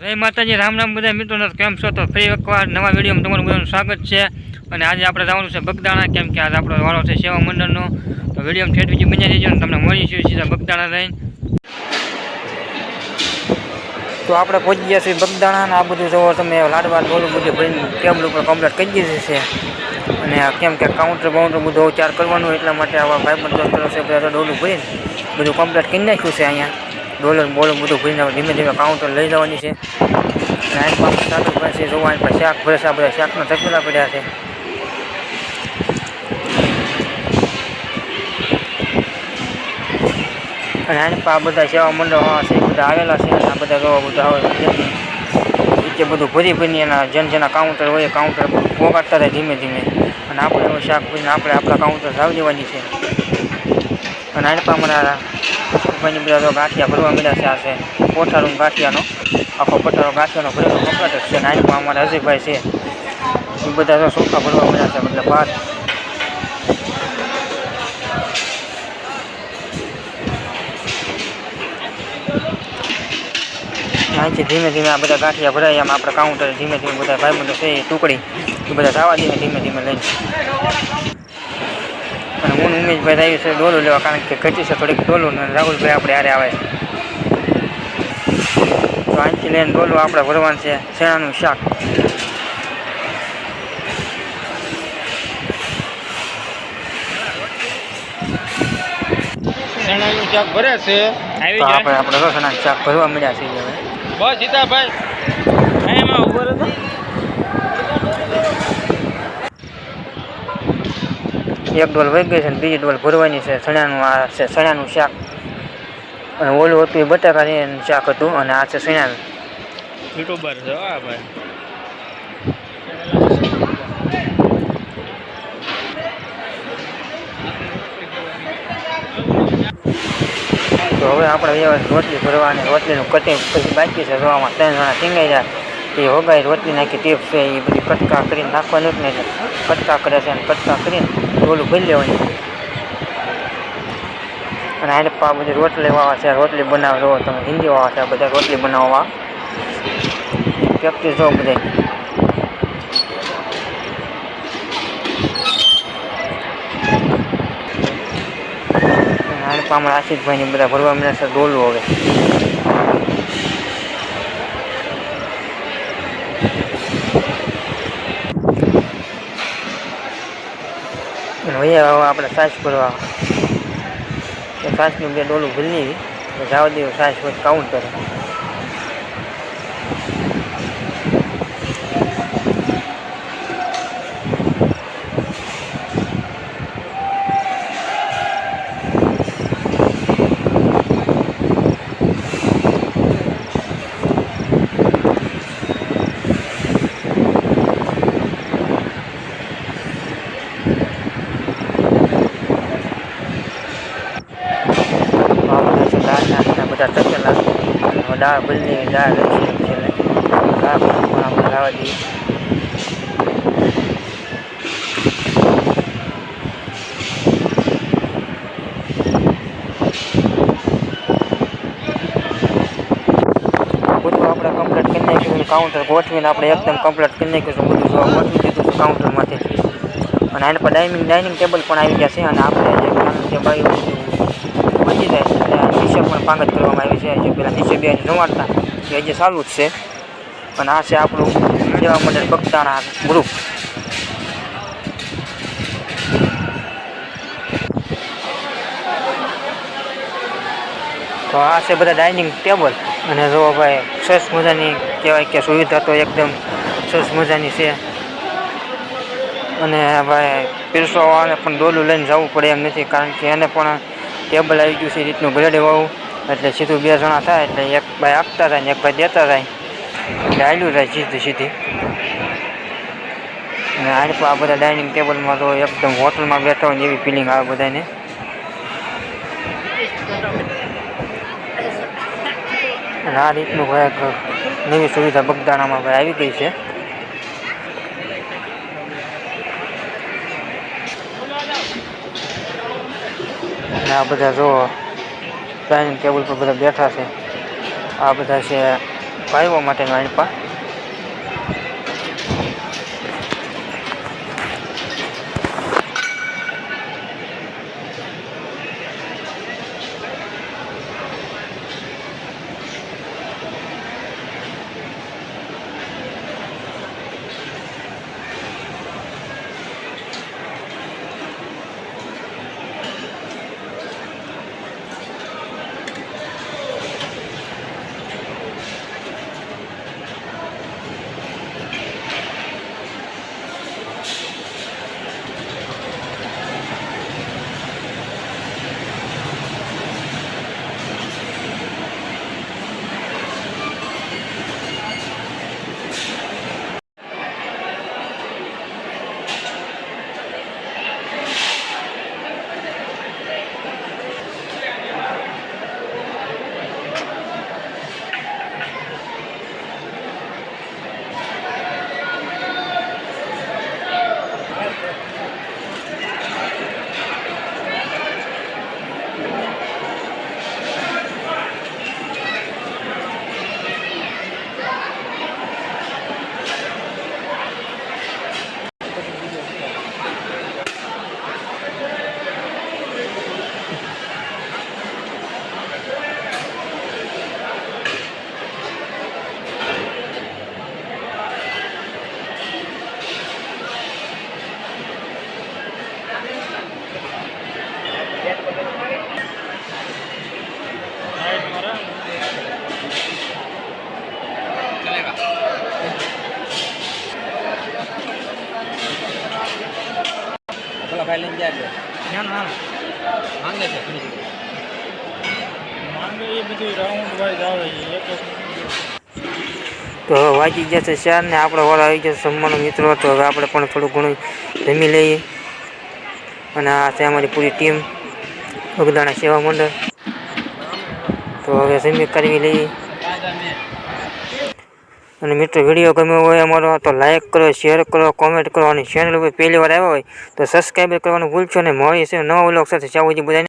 જય માતાજી, રામ રામ બધા મિત્રો કેમ છો? તો ફરી એકવાર નવા વિડીયોમાં તમારું બધાનું સ્વાગત છે. અને આજે આપણે જવાનું છે બગદાણા, કેમ કે આજે આપણો વાળો છે સેવા મંડળનો. તો વિડીયોમાં ઠેઠ બીજી બની દેજો ને તમને મળીશું સીધા બગદાણા લઈને. તો આપણે પહોંચી ગયા છીએ બગદાણા આ બધું જોવો તમે લાડવા બોલું બધું ભરીને ટેબલ ઉપર કમ્પ્લીટ કરી દીધું છે. અને કેમ કે કાઉન્ટર બાઉન્ટર બધું ચાર કરવાનું એટલા માટે આવા ભાઈ બંધ છે, બધા ડોલું ભરીને બધું કમ્પ્લીટ કરી નાખ્યું છે અહીંયા. ડોલર બોલર બધું ભરીને આપણે ધીમે ધીમે કાઉન્ટર લઈ જવાની છે. આની પાસે ચાલુ પાસે જોવા આની પાસે શાક ભરે છે, આ બધા શાકના તકેલા પડ્યા છે. અને આની આ બધા સેવા મંડળો છે એ બધા આવેલા છે, આ બધા જોવા બધા આવે નીચે બધું ભરી ભરીને એના જન જેના કાઉન્ટર હોય કાઉન્ટર પોગાડતા રહે ધીમે ધીમે. અને આપણે શાક ભરીને આપણે આપણા કાઉન્ટર લાવી દેવાની છે. અને આની પાસે અમારા ભાઈની બધા ગાંઠિયા ભરવા મળ્યા છે આ છે કોઠારું ગાંઠિયાનો. આખો પટારો ગાંઠિયાનો ભરેલો કમ્પ્લેટ જ છે નાનીમાં અમારા હજીભાઈ છે. એ બધા તો ચોખા ભરવા મળ્યા છે, મતલબ ભાત. અહીંથી ધીમે ધીમે આ બધા ગાંઠિયા ભરાય એમ આપણે કાઉન્ટર ધીમે ધીમે બધા ભાઈબંધો છે એ ટુકડી, એ બધા જવા ધીમે ધીમે ધીમે લઈને. હું આવ્યું છે ડોલું લેવા કારણ કે ઘટી છે થોડીક ડોલું ને રાહુલભાઈ આપણે હારે આવે. તો અહીંથી લઈને ડોલું આપણે ભરવાનું છે શેણાનું શાક. ચણાનું શાક ભરે છે. તો આપણે આપણે શાક ભરવા મળ્યા છે હવે. બસ સીતાભાઈ. એમાં ઊભો રહ્યો એક ડોલ વહી ગઈ છે ને બીજી ડોલ ભરવાની છે. ચણાનું આ છે ચણાનું શાક. અને ઓલું હતું એ બટાકાનું શાક હતું અને આ છે ચણાનું યુટ્યુબર છે હા ભાઈ તો હવે આપણે વ્યવસ્થિત રોટલી ભરવાની રોટલીનું કટિંગ પછી બાકી છે. જોવામાં ત્રણ જણા ટીંગાઈ જાય એ હોગાઈ રોટલી નાખી ટીપ છે એ બધી કટકા કરીને નાખવાનું નહીં. કટકા કરે છે અને કટકા કરીને ઓલું ભરી લેવાની. અને આને પા બધી રોટલી વાવા છે, રોટલી બનાવો જો તમે હિન્દી વાવા છે બધા રોટલી બનાવવા. પ્રેક્ટિસ જો બધા આને પામણ આશિષભાઈને બધા ભરવા મળ્યા છે, ડોલું હવે. અને હવે હવે આપણે સાસ ભરવા સાસનું બે ડોલું ભૂલી જવા દેવું સાસ કાઉન્ટ કરે આ બધા છે દાળ નાખીને બધા તકેલા અને દાળ બદલી દાળ રહેશે છેલ્લે દાળ પણ આપણે લાવવા દઈએ બધું આપણે કમ્પ્લીટ કરી નાખ્યું છે કાઉન્ટર ગોઠવીને આપણે એકદમ કમ્પ્લીટ કરી નાખ્યું છે બધું જો ગોઠવી દીધું છે કાઉન્ટરમાંથી અને આના પર ડાઇનિંગ ડાઇનિંગ ટેબલ પણ આવી ગયા છે અને આપણે જે નાનું ટેબલ આવ્યું છે બની જાય એટલે નીચે પણ પાંગત કરવામાં આવી છે. જે પેલા નીચે બે જમાડતા. એ હજી ચાલુ જ છે. પણ આ છે આપણું સેવા મંડળ બગદાણા ગ્રુપ તો આ છે બધા ડાઇનિંગ ટેબલ અને જો ભાઈ સરસ મજાની કહેવાય કે સુવિધા તો એકદમ સરસ મજાની છે. અને ભાઈ પીરસવાવાળાને પણ ડોલું લઈને જવું પડે એમ નથી. કારણ કે એને પણ ટેબલ આવી ગયું છે. એ રીતનું ગ્રેડ વાળું એટલે સીધું બે જણા થાય એટલે એક ભાઈ આપતા થાય ને એક ભાઈ દેતા થાય. એટલે હાલ્યું જાય સીધી સીધી. અને આ રીતે આ બધા ડાઇનિંગ ટેબલમાં તો એકદમ હોટલમાં બેઠા હોય ને એવી ફિલિંગ આવે બધાને. આ રીતનું ભાઈ એક નવી સુવિધા બગદાણામાં ભાઈ આવી ગઈ છે. આ બધા જો ડાઇનિંગ ટેબલ પર બધા બેઠા છે. આ બધા છે ભાઈઓ માટેનું આપ્યા ભાઈ લઈને જાય માંગે છે. માંગે એ બધું રાઉન્ડ વાઇઝ આવે છે. એક એક તો હવે વાગી જશે ચાર ને આપણે વાળા આવી જશે જમવાનો મિત્રો. તો હવે આપણે પણ થોડું ઘણું જમી લઈએ. અને આ છે અમારી પૂરી ટીમ અગદાણા સેવા મંડળ. તો હવે જમી કરવી લઈએ. અને મિત્રો વીડિયો ગમ્યો હોય અમારો, તો લાઇક કરો શેર કરો કોમેન્ટ કરો, અને ચેનલ ઉપર પહેલી વાર આવ્યા હોય, તો સબસ્ક્રાઈબ કરવાનું ભૂલશો ને મળીશું નવા વ્લોગ સાથે. ચાવું બધાને